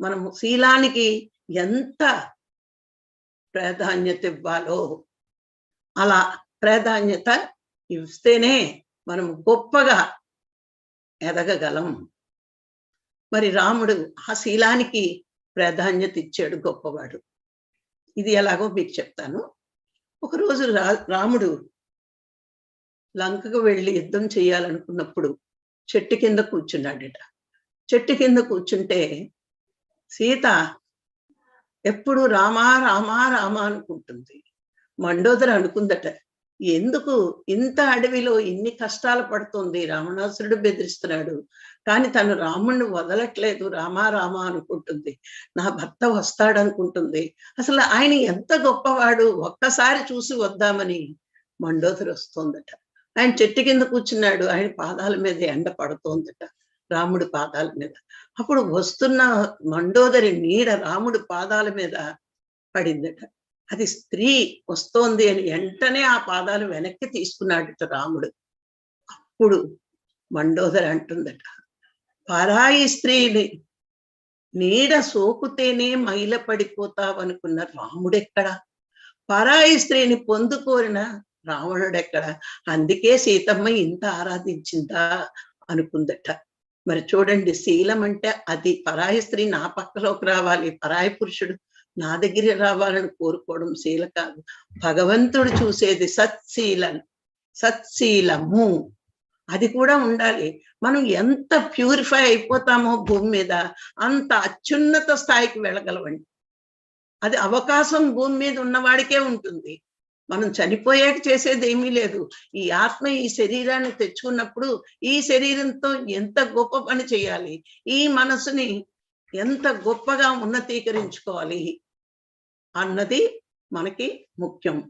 మనము శీలానికి ఎంత ప్రాధాన్యత ఇవ్వాలో అలా ప్రాధాన్యత ఇస్తేనే మనం గొప్పగా ఎదగగలం. మరి రాముడు ఆ శీలానికి ప్రాధాన్యత ఇచ్చాడు గొప్పవాడు. ఇది ఎలాగో మీకు చెప్తాను. ఒకరోజు రా రాముడు లంకకు వెళ్ళి యుద్ధం చేయాలనుకున్నప్పుడు చెట్టు కింద కూర్చున్నాడట. చెట్టు కింద కూర్చుంటే సీత ఎప్పుడు రామా రామా రామా అనుకుంటుంది. మండోదర అనుకుందట ఎందుకు ఇంత అడవిలో ఇన్ని కష్టాలు పడుతుంది రావణాసురుడు బెదిరిస్తున్నాడు. కానీ తను రాముణ్ణి వదలట్లేదు రామా రామా అనుకుంటుంది. నా భర్త వస్తాడనుకుంటుంది. అసలు ఆయన ఎంత గొప్పవాడు ఒక్కసారి చూసి వద్దామని మండోదరి వస్తోందట. ఆయన చెట్టు కింద కూర్చున్నాడు ఆయన పాదాల మీద ఎండ పడుతోందట. రాముడి పాదాల మీద. అప్పుడు వస్తున్న మండోదరి నీడ రాముడి పాదాల మీద పడిందట. అది స్త్రీ వస్తోంది అని వెంటనే ఆ పాదాలు వెనక్కి తీసుకున్నాడట రాముడు. అప్పుడు మండోదరి అంటుందట పరాయి స్త్రీని నీడ సోకుతేనే మైల పడిపోతావనుకున్న రాముడెక్కడ? పరాయి స్త్రీని పొందుకోరిన రావణుడెక్కడ? అందుకే సీతమ్మ ఇంత ఆరాధించిందా అనుకుందట. మరి చూడండి శీలం అంటే అది పరాయి స్త్రీ నా పక్కలోకి రావాలి పరాయి పురుషుడు నా దగ్గర రావాలని కోరుకోవడం శీల కాదు. భగవంతుడు చూసేది సత్శీలం సత్శీలము. అది కూడా ఉండాలి. మనం ఎంత ప్యూరిఫై అయిపోతామో భూమి మీద అంత అత్యున్నత స్థాయికి వెళ్ళగలవండి అది అవకాశం భూమి మీద ఉన్నవాడికే ఉంటుంది. మనం చనిపోయాక చేసేది ఏమీ లేదు. ఈ ఆత్మ ఈ శరీరాన్ని తెచ్చుకున్నప్పుడు ఈ శరీరంతో ఎంత గొప్ప పని చేయాలి? ఈ మనసుని ఎంత గొప్పగా ఉన్నతీకరించుకోవాలి? అన్నది మనకి ముఖ్యం.